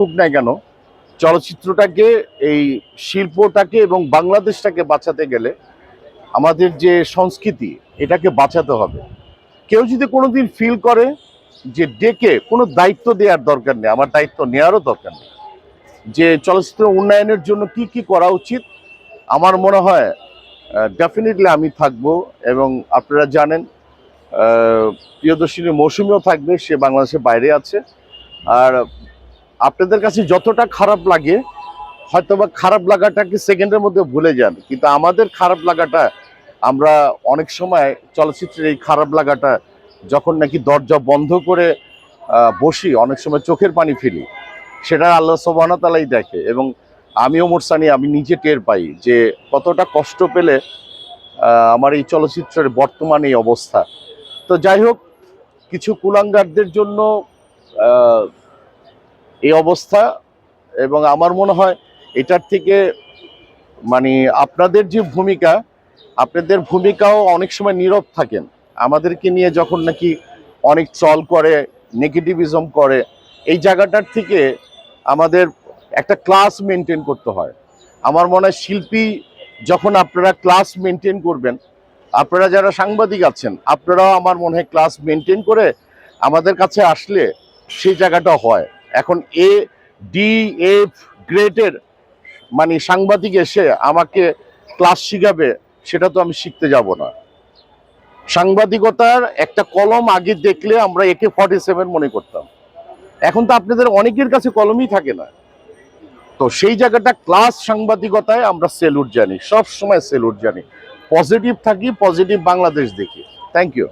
হোক না কেন, চলচ্চিত্রটাকে, এই শিল্পটাকে এবং বাংলাদেশটাকে বাঁচাতে গেলে আমাদের যে সংস্কৃতি, এটাকে বাঁচাতে হবে। কেউ যদি কোনোদিন ফিল করে যে ডেকে কোনো দায়িত্ব দেওয়ার দরকার নেই, আমার দায়িত্ব নেওয়ারও দরকার নেই, যে চলচ্চিত্র উন্নয়নের জন্য কি কি করা উচিত, আমার মনে হয় ডেফিনেটলি আমি থাকব এবং আপনারা জানেন প্রিয়দর্শিনী মৌসুমিও থাকবে, সে বাংলাদেশের বাইরে আছে। আর আপনাদের কাছে যতটা খারাপ লাগে হয়তো বা খারাপ লাগাটাকে সেকেন্ডের মধ্যে ভুলে যান। কিন্তু আমাদের খারাপ লাগাটা, আমরা অনেক সময় চলচ্চিত্রের এই খারাপ লাগাটা যখন নাকি দরজা বন্ধ করে বসি, অনেক সময় চোখের পানি ফেলি, সেটা আল্লাহ সোবানতালাই দেখে। এবং আমিও মোরসানি আমি নিজে টের পাই যে কতটা কষ্ট পেলে আমার এই চলচ্চিত্রের বর্তমান এই অবস্থা। তো যাই হোক, কিছু কুলাঙ্গারদের জন্য এই অবস্থা এবং আমার মনে হয় এটার থেকে মানে আপনাদের যে ভূমিকা, আপনাদের ভূমিকাও অনেক সময় নীরব থাকেন। আমাদেরকে নিয়ে যখন নাকি অনেক চল করে, নেগেটিভিজম করে, এই জায়গাটার থেকে আমাদের একটা ক্লাস মেনটেন করতে হয়। আমার মনে হয় শিল্পী যখন আপনারা ক্লাস মেনটেন করবেন, আপনারা যারা সাংবাদিক আছেন, আপনারাও আমার মনে হয় ক্লাস মেনটেন করে আমাদের কাছে আসলে সেই জায়গাটা হয়। এখন এ ডি এফ গ্রেডের মানে সাংবাদিক এসে আমাকে ক্লাস শিখাবে, সেটা তো আমি শিখতে যাব না। সাংবাদিকতার একটা কলম আগে দেখলে আমরা একে ফর্টি সেভেন মনে করতাম। এখন তো আপনাদের অনেকের কাছে কলমই থাকে না। তো সেই জায়গাটা ক্লাস সাংবাদিকতায় আমরা সেলুট জানি সব সময় সেলুট জানি। পজিটিভ থাকি পজিটিভ বাংলাদেশ দেখি। Thank you